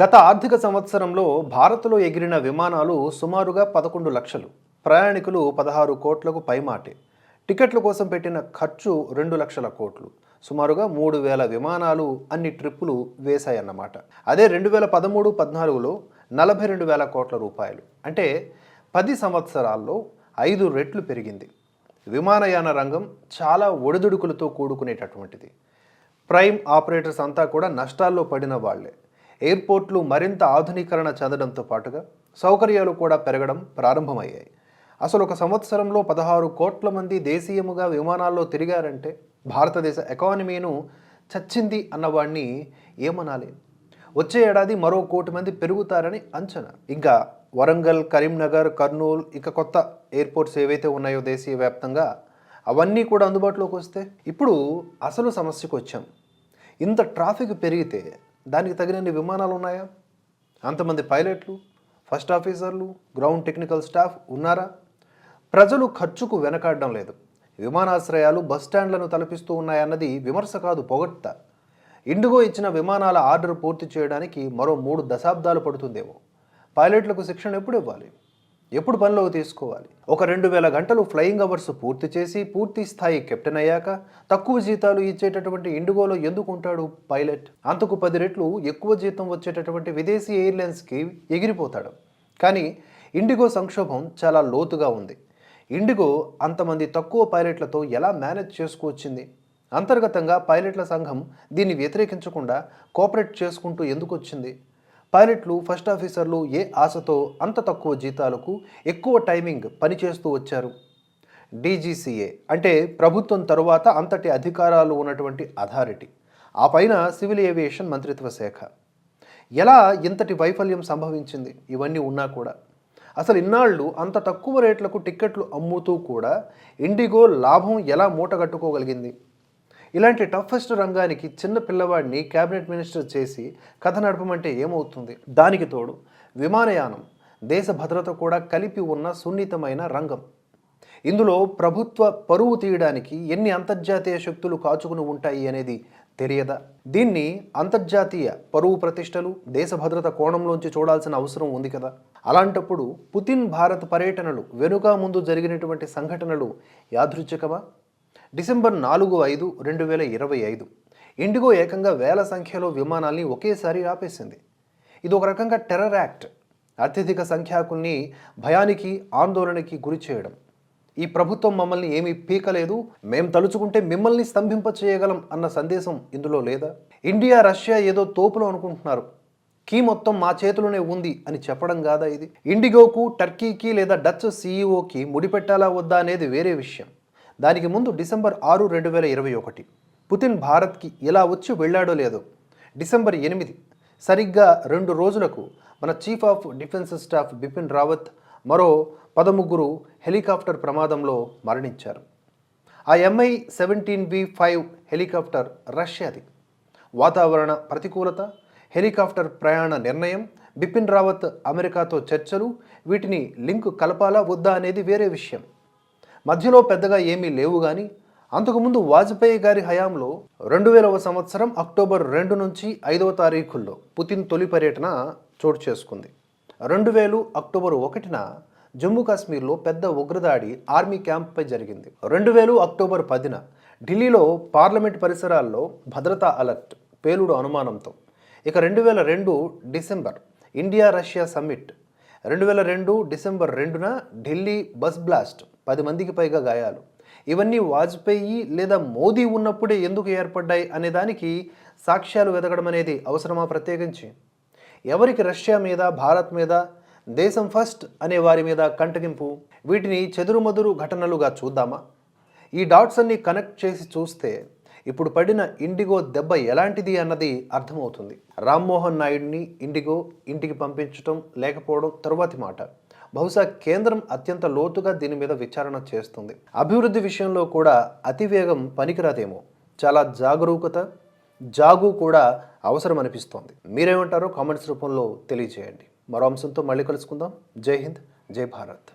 గత ఆర్థిక సంవత్సరంలో భారత్లో ఎగిరిన విమానాలు సుమారుగా పదకొండు లక్షలు. ప్రయాణికులు పదహారు కోట్లకు పైమాటే. టికెట్ల కోసం పెట్టిన ఖర్చు రెండు లక్షల కోట్లు. సుమారుగా మూడు వేల విమానాలు అన్ని ట్రిప్పులు వేశాయన్నమాట. అదే రెండు వేల పదమూడు పద్నాలుగులో నలభై రెండు వేల కోట్ల రూపాయలు. అంటే పది సంవత్సరాల్లో ఐదు రెట్లు పెరిగింది. విమానయాన రంగం చాలా ఒడిదుడుకులతో కూడుకునేటటువంటిది. ప్రైమ్ ఆపరేటర్స్ అంతా కూడా నష్టాల్లో పడిన వాళ్ళే ఎయిర్పోర్ట్లు మరింత ఆధునీకరణ చెందడంతో పాటుగా సౌకర్యాలు కూడా పెరగడం ప్రారంభమయ్యాయి. అసలు ఒక సంవత్సరంలో పదహారు కోట్ల మంది దేశీయముగా విమానాల్లో తిరిగారంటే భారతదేశ ఎకానమీను చచ్చింది అన్నవాడిని ఏమనాలి? వచ్చే ఏడాది మరో కోటి మంది పెరుగుతారని అంచనా. ఇంకా వరంగల్ కరీంనగర్ కర్నూలు ఇక కొత్త ఎయిర్పోర్ట్స్ ఏవైతే ఉన్నాయో దేశీయ వ్యాప్తంగా అవన్నీ కూడా అందుబాటులోకి వస్తే ఇప్పుడు అసలు సమస్యకు వచ్చాం. ఇంత ట్రాఫిక్ పెరిగితే దానికి తగినన్ని విమానాలు ఉన్నాయా? అంతమంది పైలట్లు ఫస్ట్ ఆఫీసర్లు గ్రౌండ్ టెక్నికల్ స్టాఫ్ ఉన్నారా? ప్రజలు ఖర్చుకు వెనకాడడం లేదు. విమానాశ్రయాలు బస్ స్టాండ్లను తలపిస్తూ ఉన్నాయన్నది విమర్శ కాదు పొగట్ట ఇండిగో ఇచ్చిన విమానాల ఆర్డర్ పూర్తి చేయడానికి మరో మూడు దశాబ్దాలు పడుతుందేమో. పైలట్లకు శిక్షణ ఎప్పుడు ఇవ్వాలి? ఎప్పుడు పనిలోకి తీసుకోవాలి? ఒక రెండు వేల గంటలు ఫ్లయింగ్ అవర్స్ పూర్తి చేసి పూర్తి స్థాయి కెప్టెన్ అయ్యాక తక్కువ జీతాలు ఇచ్చేటటువంటి ఇండిగోలో ఎందుకు ఉంటాడు పైలట్? అంతకు పది రెట్లు ఎక్కువ జీతం వచ్చేటటువంటి విదేశీ ఎయిర్లైన్స్కి ఎగిరిపోతాడు. కానీ ఇండిగో సంక్షోభం చాలా లోతుగా ఉంది. ఇండిగో అంతమంది తక్కువ పైలట్లతో ఎలా మేనేజ్ చేసుకువచ్చింది అంతర్గతంగా పైలట్ల సంఘం దీన్ని వ్యతిరేకించకుండా కోఆపరేట్ చేసుకుంటూ ఎందుకు వచ్చింది పైలట్లు ఫస్ట్ ఆఫీసర్లు ఏ ఆశతో అంత తక్కువ జీతాలకు ఎక్కువ టైమింగ్ పనిచేస్తూ వచ్చారు? డీజీసీఏ అంటే ప్రభుత్వం తరువాత అంతటి అధికారాలు ఉన్నటువంటి అథారిటీ. ఆ పైన సివిల్ ఏవియేషన్ మంత్రిత్వ శాఖ. ఎలా ఇంతటి వైఫల్యం సంభవించింది? ఇవన్నీ ఉన్నా కూడా. అసలు ఇన్నాళ్ళు అంత తక్కువ రేట్లకు టిక్కెట్లు అమ్ముతూ కూడా ఇండిగో లాభం ఎలా మూటగట్టుకోగలిగింది? ఇలాంటి టఫెస్ట్ రంగానికి చిన్న పిల్లవాడిని క్యాబినెట్ మినిస్టర్ చేసి కథ నడపమంటే ఏమవుతుంది? దానికి తోడు విమానయానం దేశ భద్రత కూడా కలిపి ఉన్న సున్నితమైన రంగం. ఇందులో ప్రభుత్వ పరువు తీయడానికి ఎన్ని అంతర్జాతీయ శక్తులు కాచుకుని ఉంటాయి అనేది తెలియదా? దీన్ని అంతర్జాతీయ పరువు ప్రతిష్టలు దేశ భద్రత కోణంలోంచి చూడాల్సిన అవసరం ఉంది కదా? అలాంటప్పుడు పుతిన్ భారత్ పర్యటనలు వెనుక ముందు జరిగినటువంటి సంఘటనలు యాదృచ్ఛికమా? డిసెంబర్ నాలుగు ఐదు రెండు వేల ఇరవై ఐదు. ఇండిగో ఏకంగా వేల సంఖ్యలో విమానాల్ని ఒకేసారి ఆపేసింది. ఇది ఒక రకంగా టెర్రర్ యాక్ట్. అత్యధిక సంఖ్యాకుల్ని భయానికి ఆందోళనకి గురి చేయడం. ఈ ప్రభుత్వం మమ్మల్ని ఏమీ పీకలేదు మేం తలుచుకుంటే మిమ్మల్ని స్తంభింప చేయగలం అన్న సందేశం ఇందులో లేదా? ఇండియా రష్యా ఏదో తోపులో అనుకుంటున్నారు. కీ మొత్తం మా చేతిలోనే ఉంది అని చెప్పడం కాదా ఇది? ఇండిగోకు టర్కీకి లేదా డచ్ సీఈఓకి ముడిపెట్టాలా వద్దా అనేది వేరే విషయం. దానికి ముందు డిసెంబర్ ఆరు రెండు వేల ఇరవై ఒకటి. పుతిన్ భారత్కి ఇలా వచ్చి వెళ్ళాడో లేదో. డిసెంబర్ ఎనిమిది. సరిగ్గా రెండు రోజులకు మన chief of defence staff Bipin Rawat మరో పదముగ్గురు హెలికాప్టర్ ప్రమాదంలో మరణించారు. ఆ MI seventeen B five helicopter రష్యాది వాతావరణ ప్రతికూలత హెలికాప్టర్ ప్రయాణ నిర్ణయం బిపిన్ రావత్ అమెరికాతో చర్చలు వీటిని లింక్ కలపాలా వద్దా అనేది వేరే విషయం. మధ్యలో పెద్దగా ఏమీ లేవు కానీ అంతకుముందు వాజ్పేయి గారి హయాంలో రెండు వేలవ సంవత్సరం అక్టోబర్ రెండు నుంచి ఐదవ తారీఖుల్లో పుతిన్ తొలి పర్యటన చోటు చేసుకుంది. రెండు వేలు అక్టోబర్ ఒకటిన జమ్మూ కాశ్మీర్లో పెద్ద ఉగ్రదాడి ఆర్మీ క్యాంప్పై జరిగింది. రెండు వేలు అక్టోబర్ పదిన ఢిల్లీలో పార్లమెంట్ పరిసరాల్లో భద్రతా అలర్ట్ పేలుడు అనుమానంతో. ఇక రెండు వేల రెండు డిసెంబర్ ఇండియా రష్యా సమ్మిట్ రెండు వేల రెండు డిసెంబర్ రెండున ఢిల్లీ బస్ బ్లాస్ట్ పది మందికి పైగా గాయాలు. ఇవన్నీ వాజ్పేయి లేదా మోదీ ఉన్నప్పుడే ఎందుకు ఏర్పడ్డాయి అనే దానికి సాక్ష్యాలు వెతకడం అనేది అవసరమా ప్రత్యేకించి? ఎవరికి రష్యా మీద భారత్ మీద దేశం ఫస్ట్ అనే వారి మీద కంటగింపు? వీటిని చెదురుమదురు ఘటనలుగా చూద్దామా? ఈ డాట్స్ అన్ని కనెక్ట్ చేసి చూస్తే ఇప్పుడు పడిన ఇండిగో దెబ్బ ఎలాంటిది అన్నది అర్థమవుతుంది. రామ్మోహన్ నాయుడిని ఇండిగో ఇంటికి పంపించడం లేకపోవడం తరువాతి మాట. బహుశా కేంద్రం అత్యంత లోతుగా దీని మీద విచారణ చేస్తుంది. అభివృద్ధి విషయంలో కూడా అతివేగం పనికిరాదేమో. చాలా జాగరూకత జాగు కూడా అవసరం అనిపిస్తోంది మీరేమంటారో కామెంట్స్ రూపంలో తెలియజేయండి. మరో అంశంతో మళ్ళీ కలుసుకుందాం. జై హింద్ జై భారత్.